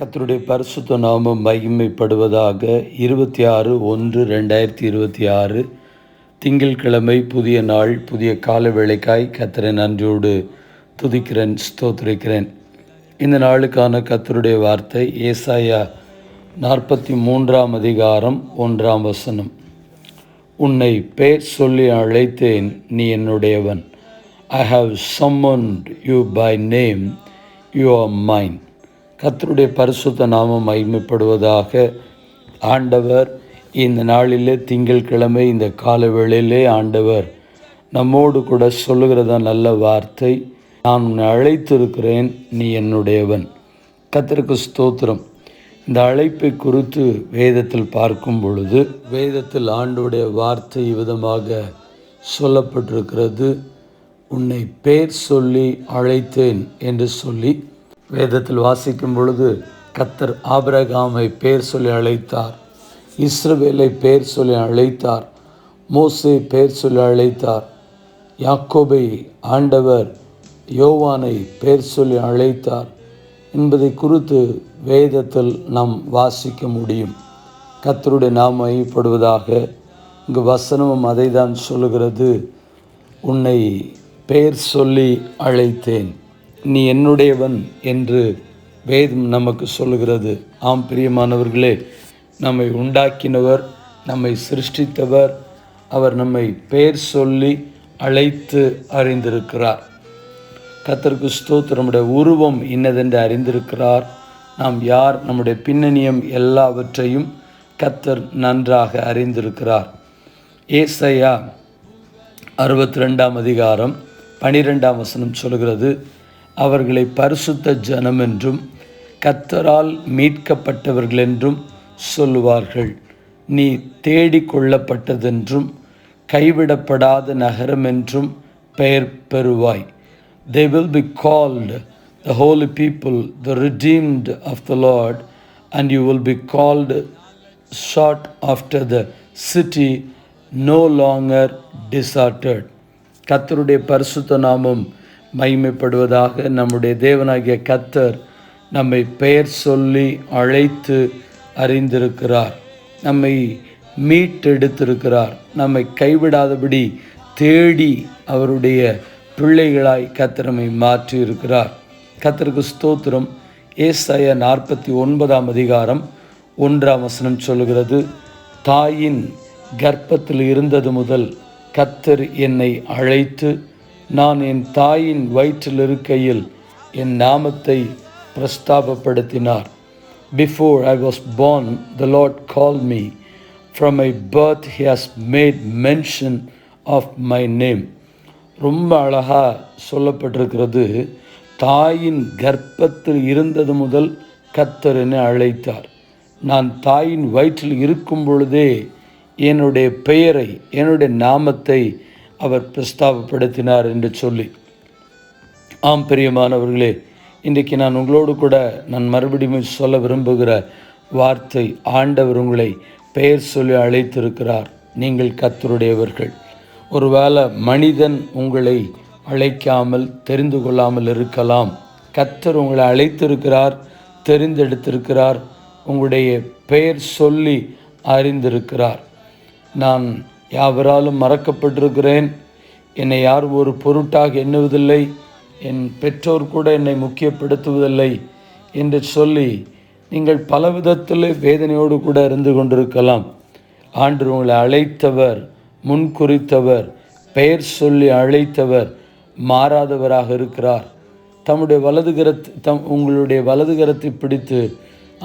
கத்தருடைய பரிசுத்த நாமம் மகிமைப்படுவதாக இருபத்தி ஆறு ஒன்று ரெண்டாயிரத்தி இருபத்தி ஆறு திங்கட்கிழமை புதிய நாள் புதிய கால வேலைக்காய் கத்தரை நன்றியோடு துதிக்கிறேன் ஸ்தோத்திரிக்கிறேன். இந்த நாளுக்கான கத்தருடைய வார்த்தை ஏசாயா நாற்பத்தி மூன்றாம் அதிகாரம் ஒன்றாம் வசனம். உன்னை பேர் சொல்லி அழைத்தேன் நீ என்னுடையவன். I have summon you by name you are mine கத்தருடைய பரிசுத்த நாமம் மகிமைப்படுவதாக ஆண்டவர் இந்த நாளிலே திங்கள்கிழமை இந்த காலவேளையிலே ஆண்டவர் நம்மோடு கூட சொல்லுகிறதா நல்ல வார்த்தை. நான் உன்னை அழைத்திருக்கிறேன் நீ என்னுடையவன். கத்திற்கு ஸ்தோத்திரம். இந்த அழைப்பை குறித்து வேதத்தில் பார்க்கும் பொழுது வேதத்தில் ஆண்டுடைய வார்த்தை விதமாக சொல்லப்பட்டிருக்கிறது. உன்னை பேர் சொல்லி அழைத்தேன் என்று சொல்லி வேதத்தில் வாசிக்கும் பொழுது கத்தர் ஆபிரகாமை பேர் சொல்லி அழைத்தார் இஸ்ரவேலை பேர் சொல்லி அழைத்தார் மோசே பேர் சொல்லி அழைத்தார் யாக்கோபை ஆண்டவர் யோவானை பேர் சொல்லி அழைத்தார் என்பதை குறித்து வேதத்தில் நாம் வாசிக்க முடியும். கத்தருடைய நாம் ஐயப்படுவதாக இங்கு வசனமும் அதை தான் சொல்லுகிறது உன்னை பெயர் சொல்லி அழைத்தேன். நீ என்னுடையவன் என்று வேதம் நமக்கு சொல்லுகிறது. ஆம் பிரியமானவர்களே நம்மை உண்டாக்கினவர் நம்மை சிருஷ்டித்தவர் அவர் நம்மை பெயர் சொல்லி அழைத்து அறிந்திருக்கிறார். கத்தருக்கு ஸ்தோத்திரம். நம்முடைய உருவம் இன்னதென்று அறிந்திருக்கிறார். நாம் யார்? நம்முடைய பின்னணியம் எல்லாவற்றையும் கத்தர் நன்றாக அறிந்திருக்கிறார். ஏசையா அறுபத்தி ரெண்டாம் அதிகாரம் பனிரெண்டாம் வசனம் சொல்கிறது அவர்களை பரிசுத்த ஜனம் என்றும் கத்தரால் மீட்கப்பட்டவர்கள் என்றும் சொல்லுவார்கள் நீ தேடிக்கொள்ளப்பட்டதென்றும் கைவிடப்படாத நகரம் என்றும் பெயர் பெறுவாய் they will be called the holy people the redeemed of the Lord and you will be called sought after the city no longer deserted கத்தருடைய பரிசுத்த நாமம் மகிமைப்படுவதாக நம்முடைய தேவனாகிய கத்தர் நம்மை பெயர் சொல்லி அழைத்து அறிந்திருக்கிறார். நம்மை மீட்டெடுத்திருக்கிறார். நம்மை கைவிடாதபடி தேடி அவருடைய பிள்ளைகளாய் கத்திரமை மாற்றி இருக்கிறார் கத்தருக்கு ஸ்தோத்திரம். ஏசாய நாற்பத்தி ஒன்பதாம் அதிகாரம் ஒன்றாம் வசனம் சொல்கிறது தாயின் கர்ப்பத்தில் இருந்தது முதல் கத்தர் என்னை அழைத்து நான் என் தாயின் வயிற்றில் இருக்கையில் என் நாமத்தை பிரஸ்தாபப்படுத்தினார். Before I was born the Lord call me from I birth he has made mention of my name ரொம்ப அழகாக சொல்லப்பட்டிருக்கிறது தாயின் கர்ப்பத்தில் இருந்தது முதல் கத்தர் என அழைத்தார். நான் தாயின் வயிற்றில் இருக்கும் பொழுதே என்னுடைய பெயரை என்னுடைய நாமத்தை அவர் பிரஸ்தாபப்படுத்தினார் என்று சொல்லி. ஆம் பிரியமானவர்களே இன்றைக்கு நான் உங்களோடு கூட நான் மறுபடியும் சொல்ல விரும்புகிற வார்த்தை ஆண்டவர் உங்களை பெயர் சொல்லி அழைத்திருக்கிறார். நீங்கள் கத்தருடையவர்கள் ஒருவேளை மனிதன் உங்களை அழைக்காமல் தெரிந்து கொள்ளாமல் இருக்கலாம். கத்தர் உங்களை அழைத்திருக்கிறார் தெரிந்தெடுத்திருக்கிறார் உங்களுடைய பெயர் சொல்லி அறிந்திருக்கிறார். நான் யாவராலும் மறக்கப்பட்டிருக்கிறேன். என்னை யாரும் ஒரு பொருட்டாக எண்ணுவதில்லை. என் பெற்றோர் கூட என்னை முக்கியப்படுத்துவதில்லை என்று சொல்லி நீங்கள் பல விதத்தில் வேதனையோடு கூட இருந்து கொண்டிருக்கலாம். ஆண்டு உங்களை அழைத்தவர் முன்குறித்தவர் பெயர் சொல்லி அழைத்தவர் மாறாதவராக இருக்கிறார். தம்முடைய வலதுகரத்தை தம் உங்களுடைய வலதுகரத்தை பிடித்து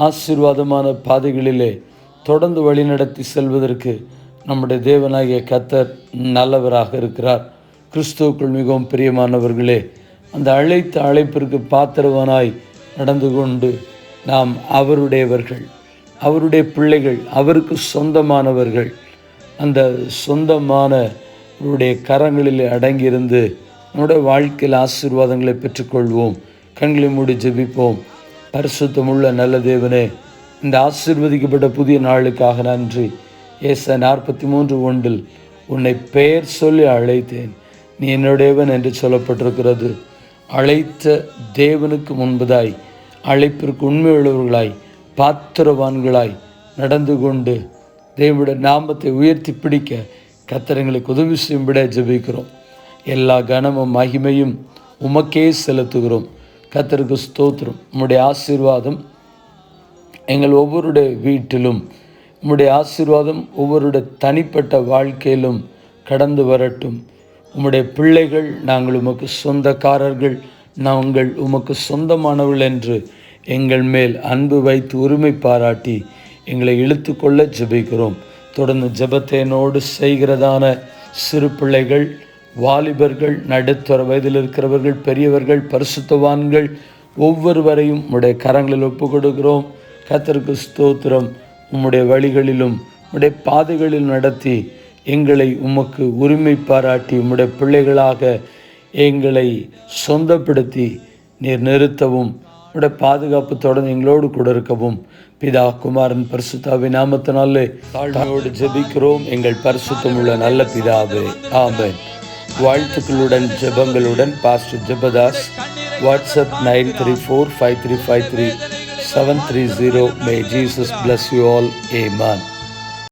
ஆசீர்வாதமான பாதைகளிலே தொடர்ந்து வழிநடத்தி செல்வதற்கு நம்முடைய தேவனாகிய கத்தர் நல்லவராக இருக்கிறார். கிறிஸ்துவுக்குள் மிகவும் பிரியமானவர்களே அந்த அழைத்த அழைப்பிற்கு பாத்திரவனாய் நடந்து கொண்டு நாம் அவருடையவர்கள் அவருடைய பிள்ளைகள் அவருக்கு சொந்தமானவர்கள் அந்த சொந்தமானவருடைய கரங்களில் அடங்கியிருந்து நம்முடைய வாழ்க்கையில் ஆசீர்வாதங்களை பெற்றுக்கொள்வோம். கண்களை மூடி ஜெபிப்போம். பரிசுத்தமுள்ள நல்ல தேவனே இந்த ஆசீர்வதிக்கப்பட்ட புதிய நாளுக்காக நன்றி. ஏச நாற்பத்தி மூன்று ஒன்றில் உன்னை பெயர் சொல்லி அழைத்தேன். நீ என்னுடையவன் என்று சொல்லப்பட்டிருக்கிறது. அழைத்த தேவனுக்கு முன்பதாய் அழைப்பிற்கு உண்மையுள்ளவர்களாய் பாத்திரவான்களாய் நடந்து கொண்டு தேவனுடைய நாமத்தை உயர்த்தி பிடிக்க கத்திரங்களுக்கு உதவி செய்யும்பட ஜெபிக்கிறோம். எல்லா கனமும் மகிமையும் உமக்கே செலுத்துகிறோம். கத்தருக்கு ஸ்தோத்திரம். உம்முடைய ஆசீர்வாதம் எங்கள் ஒவ்வொருடைய வீட்டிலும் உம்முடைய ஆசீர்வாதம் ஒவ்வொருடைய தனிப்பட்ட வாழ்க்கையிலும் கடந்து வரட்டும். உம்முடைய பிள்ளைகள் நாங்கள் உமக்கு சொந்தக்காரர்கள் நாங்கள் உமக்கு சொந்தமானவர்கள் என்று எங்கள் மேல் அன்பு வைத்து உரிமை பாராட்டி எங்களை இழுத்து கொள்ள ஜெபிக்கிறோம். தொடர்ந்து ஜெபத்தேனோடு செய்கிறதான சிறு பிள்ளைகள் வாலிபர்கள் நடுத்தர வயதில் இருக்கிறவர்கள் பெரியவர்கள் பரிசுத்தவான்கள் ஒவ்வொருவரையும் உடைய கரங்களில் ஒப்பு கொடுக்கிறோம் கத்தருக்கு ஸ்தோத்திரம். உம்முடைய வழிகளிலும் உம்முடைய பாதைகளில் நடத்தி எங்களை உமக்கு உரிமை பாராட்டி உம்முடைய பிள்ளைகளாக எங்களை சொந்தப்படுத்தி நீர் நிறுத்தவும் உடைய பாதுகாப்பு தொடர்ந்து எங்களோடு கூட இருக்கவும். பிதா குமாரன் பரிசுத்தாவி நாமத்தினாலே தாழ்மையோடு ஜெபிக்கிறோம். எங்கள் பரிசுத்தம் உள்ள நல்ல பிதாவே ஆமன். வாழ்த்துக்களுடன் ஜெபங்களுடன் pastor Jebadas WhatsApp nine three four five three five three. 730. May Jesus bless you all. Amen.